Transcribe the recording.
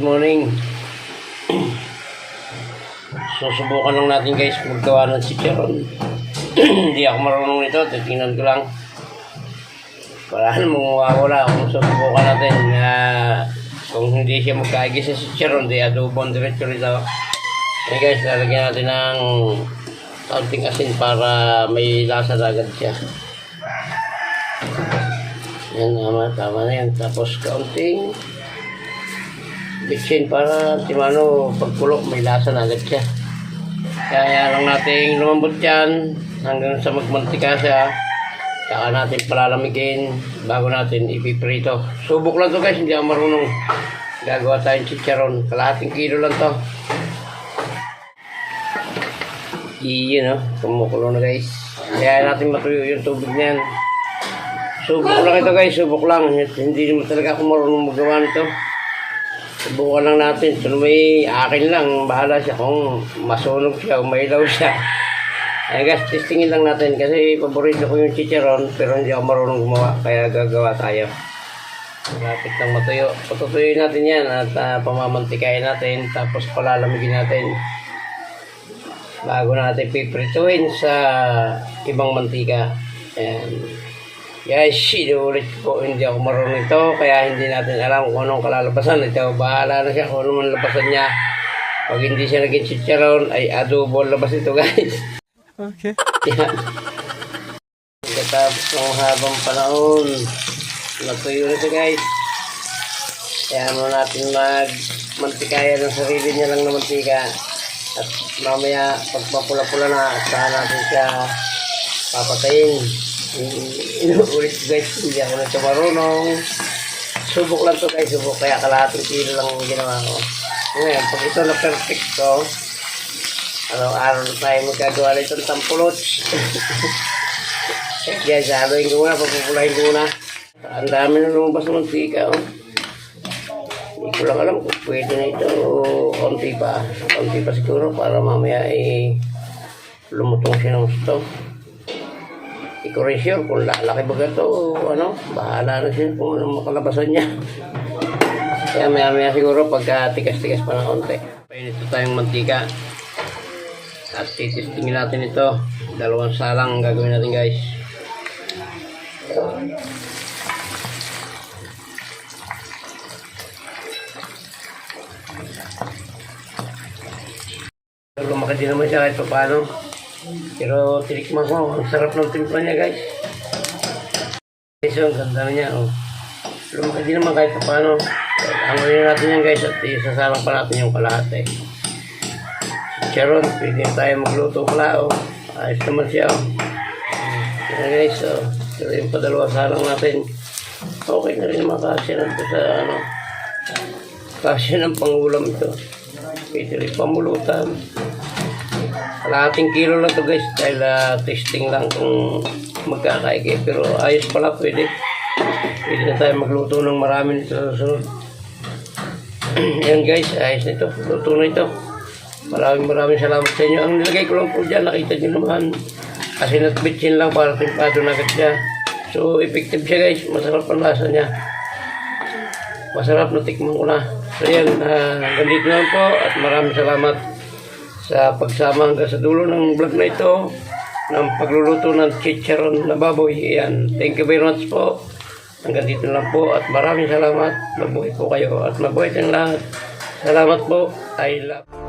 Good morning. Susubukan lang natin guys maggawa ng chicharon. Hindi ako marunong nito. Titingnan ko lang. Para mong mawawala kung susubukan natin na kung hindi siya magkaigi sa chicharon, di adobo ang diretso rito. Okay guys, lalagyan natin ng kaunting asin para may lasa agad siya. Yan, tama, tama na yan. Tapos kaunting bitchin para timano pagkulo may lasa na agad siya. Kaya lang natin lumambot yan hanggang sa magmantika siya. Saka natin palalamigin bago natin ipiprito. Subok lang to guys, hindi ako marunong. Gagawa tayong chicharon. Kalahating kilo lang to. Iyon no, kumukulo na guys. Kaya natin matuyo yung tubig niyan. Subok lang ito guys, subok lang. Hindi naman talaga ako marunong magawa nito. Subukan lang natin. So, may akin lang. Bahala siya kung masunog siya o mailaw siya. Ay guys, testingin lang natin kasi paborito ko yung chicharon pero hindi ako marunong gumawa kaya gagawa tayo. Malapit lang matuyo. Patutuyoy natin yan at uh, pamamantikain natin tapos palalamigin natin bago natin piprituin sa ibang mantika. Ayan. Guys, inuulit ko hindi ako marunong ito kaya hindi natin alam kung anong kalalabasan. Ito, bahala na siya kung anong labasan niya. Pag hindi siya naging chicharon, ay adobo labas ito guys. Okay. Yan. Pagkatapos ng habang panahon, natuyo na ito guys. Kaya mo natin magmantikaya ng sarili niya lang na mantika. At mamaya, pag mapula-pula na, saan natin siya papatayin. Inuulit guys, hindi ako na marunong. Subok lang to guys, subok. Kaya kalahating kilo lang ang ginawa ko. Ngayon, pag ito na perfect ko, Araw-araw na tayo magkagawa nito ng tampulot. Kaya saluhin ko muna, papupulahin ko muna. Ang dami na lumabas ng mantika. Oh. Hindi ko lang alam kung pwede na ito o konti pa. Konti pa siguro para mamaya ay lumutong siya ng gusto. Sure kung lalaki ba ito ano. Bahala na siya kung anong makalabasan niya. Kaya maya maya siguro pagka tigas-tigas pa ng konti. Painit ito tayong mantika. At titistingin natin ito. Dalawang salang ang gagawin natin guys. Lumaki din naman siya kahit pa paano. Pero tinikman ko, ang sarap ng timpla niya guys. Ang ganda niya. Oh. Lumaki din naman kahit pa paano. Ang natin yan guys at isasalang pa natin yung kalahati. Sharon, pwede tayo magluto pala, oh. Ayos naman siya, oh. Yan guys, oh. Ito yung padalawa salang natin. Okay na rin makasya na ito sa, ano, kasya ng pangulam ito. Pwede rin pamulutan. Kalahating kilo lang to guys, dahil ah, testing lang kung magkakaigay. Pero ayos pala, pwede. Pwede na tayo magluto ng marami nito sa susunod. Yan guys, ayos nito. Luto na ito. Maraming maraming salamat sa inyo. Ang nilagay ko lang po dyan, nakita nyo naman. Kasi natbitsin lang para tempado na agad siya. So, effective siya guys. Masarap ang lasa niya. Masarap na tikman ko na. So, yan. Uh, hanggang dito lang po. At maraming salamat sa pagsama hanggang sa dulo ng vlog na ito ng pagluluto ng chicharon na baboy. Yan. Thank you very much po. Hanggang dito lang po. At maraming salamat. Mabuhay po kayo. At mabuhay tayong lahat. Salamat po. I love